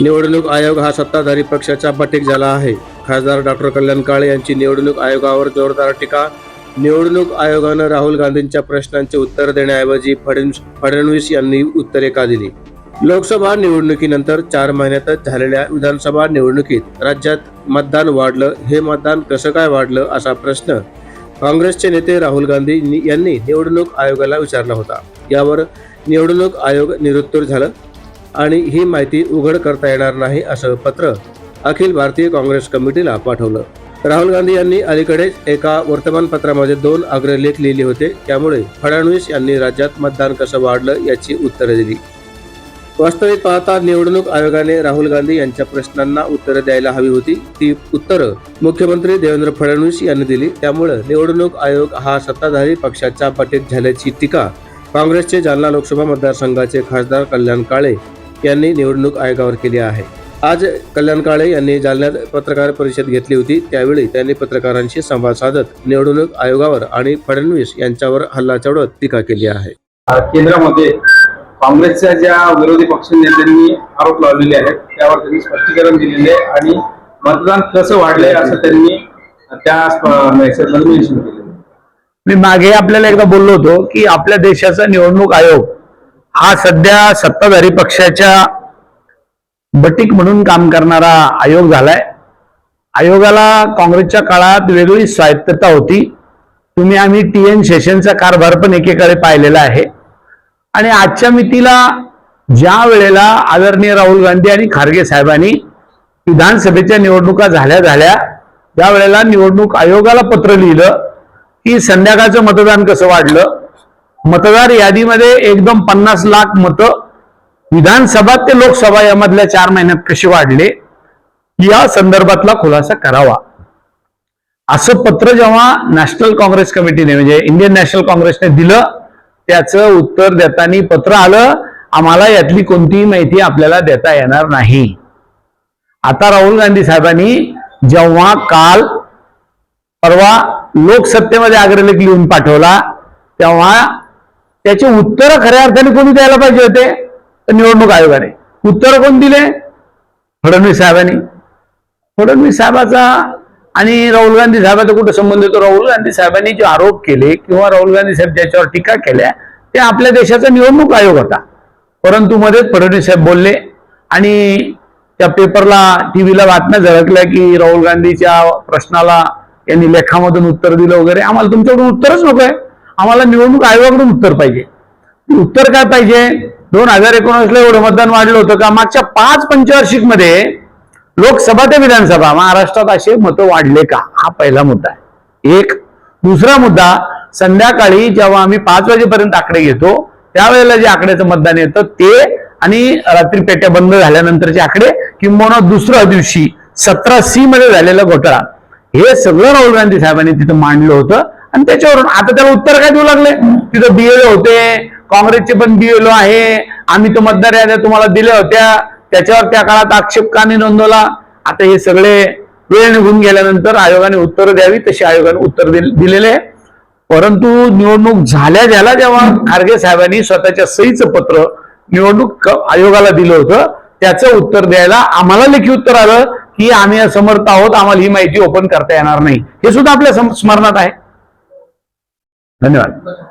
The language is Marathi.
निवडणूक आयोग हा सत्ताधारी पक्षाचा बटीक झाला आहे. खासदार डॉक्टर कल्याण काळे यांची निवडणूक आयोगावर जोरदार टीका. निवडणूक आयोगानं राहुल गांधींच्या प्रश्नांचे उत्तर देण्याऐवजी फडणवीस फडणवीस यांनी उत्तरे का दिली? लोकसभा निवडणुकीनंतर चार महिन्यातच झालेल्या विधानसभा निवडणुकीत राज्यात मतदान वाढलं हे मतदान कसं काय वाढलं असा प्रश्न काँग्रेसचे नेते राहुल गांधी यांनी निवडणूक आयोगाला विचारला होता. यावर निवडणूक आयोग निरुत्तर झालं. आणि ही माहिती उघड करता येणार नाही असं पत्र अखिल भारतीय काँग्रेस कमिटीला पाठवलं. राहुल गांधी यांनी अलीकडेच एका वर्तमानपत्रामध्ये दोन अग्रलेख लिहिले होते. त्यामुळे फडणवीस यांनी राज्यात मतदान कसं वाढलं याची उत्तरे दिली. वास्तविक पाहता निवडणूक आयोगाने राहुल गांधी यांच्या प्रश्नांना उत्तरं द्यायला हवी होती. ती उत्तरं मुख्यमंत्री देवेंद्र फडणवीस यांनी दिली. त्यामुळे निवडणूक आयोग हा सत्ताधारी पक्षाचा पटीक झाल्याची टीका काँग्रेसचे जालना लोकसभा मतदारसंघाचे खासदार कल्याण काळे यांनी निवडणूक आयोगावर केली आहे. आज कल्याण काळे यांनी जालन्यात पत्रकार परिषद घेतली होती. त्यावेळी त्यांनी पत्रकारांशी संवाद साधत निवडणूक आयोगावर आणि फडणवीस यांच्यावर हल्ला चढवत टीका केली आहे. केंद्रामध्ये काँग्रेसच्या ज्या विरोधी पक्ष नेत्यांनी आरोप लावलेले आहेत त्यावर त्यांनी स्पष्टीकरण दिलेले आहे आणि मतदान कसं वाढलंय असं त्यांनी त्या मेसेजमध्ये मेन्शन आहे. मी मागे आपल्याला एकदा बोललो होतो की आपल्या देशाचा निवडणूक आयोग हा सध्या सत्ताधारी पक्षाच्या बटीक म्हणून काम करणारा आयोग झालाय. आयोगाला काँग्रेसच्या काळात वेगळी स्वायत्तता होती. तुम्ही आम्ही टी एन सेशनचा कारभार पण एकेकाळी पाहिलेला आहे. आणि आजच्या मितीला ज्या वेळेला आदरणीय राहुल गांधी आणि खारगे साहेबांनी विधानसभेच्या निवडणुका झाल्या झाल्या त्यावेळेला निवडणूक आयोगाला पत्र लिहिलं की संध्याकाळचं मतदान कसं वाढलं? मतदार यादीमध्ये एकदम पन्नास लाख मतं. विधानसभा ते लोकसभा यामधल्या चार महिन्यात कसे वाढले? या संदर्भातला खुलासा करावा. असं पत्र जेव्हा नॅशनल काँग्रेस कमिटीने म्हणजे इंडियन नॅशनल काँग्रेसने दिलं त्याचं उत्तर देताना पत्र आलं आम्हाला यातली कोणतीही माहिती आपल्याला देता येणार नाही. आता राहुल गांधी साहेबांनी जेव्हा काल परवा लोकसत्तेमध्ये अग्रलेख लिहून पाठवला तेव्हा त्याचे उत्तर खऱ्या अर्थाने कोणी द्यायला पाहिजे होते? तर निवडणूक आयोगाने. उत्तर कोण दिले? फडणवीस साहेबांनी. फडणवीस साहेबाचा आणि राहुल गांधी साहेबाचा कुठं संबंध येतो राहुल गांधी साहेबांनी जे आरोप केले किंवा राहुल गांधी साहेब ज्याच्यावर टीका केल्या ते आपल्या देशाचा निवडणूक आयोग होता. परंतु मध्येच फडणवीस साहेब बोलले आणि त्या पेपरला टीव्हीला बातम्या झळकल्या की राहुल गांधीच्या प्रश्नाला यांनी लेखामधून उत्तर दिलं वगैरे. आम्हाला तुमच्याकडून उत्तरच नको आहे. आम्हाला निवडणूक आयोगाकडून उत्तर पाहिजे. उत्तर काय पाहिजे? दोन हजार एकोणीसला एवढं मतदान वाढलं होतं का? मागच्या पाच पंचवार्षिकमध्ये लोकसभा ते विधानसभा महाराष्ट्रात असे मतं वाढले का? हा पहिला मुद्दा आहे. एक. दुसरा मुद्दा संध्याकाळी जेव्हा आम्ही पाच वाजेपर्यंत आकडे घेतो त्यावेळेला जे आकड्याचं मतदान येतं ते आणि रात्री पेट्या बंद झाल्यानंतरचे आकडे किंबहुना दुसऱ्या दिवशी सतरा सी मध्ये झालेला घोटाळा. हे सगळं राहुल गांधी साहेबांनी तिथं मांडलं होतं. आणि त्याच्यावरून आता त्याला उत्तर काय देऊ लागले? तिथं बीएलओ होते काँग्रेसचे पण बीएलओ आहे आम्ही तो मतदार याद्या तुम्हाला दिल्या होत्या. त्याच्यावर त्या काळात आक्षेप का नाही नोंदवला. आता हे सगळे वेळ निघून गेल्यानंतर आयोगाने उत्तर द्यावी तशी आयोगाने उत्तर दिलेले. आहे परंतु निवडणूक झाल्या झाल्या जेव्हा खारगे साहेबांनी स्वतःच्या सहीचं पत्र निवडणूक आयोगाला दिलं होतं. त्याचं उत्तर द्यायला आम्हाला लेखी उत्तर आलं की आम्ही असमर्थ आहोत आम्हाला ही माहिती ओपन करता येणार नाही. हे सुद्धा आपल्या स्मरणात आहे. धन्यवाद.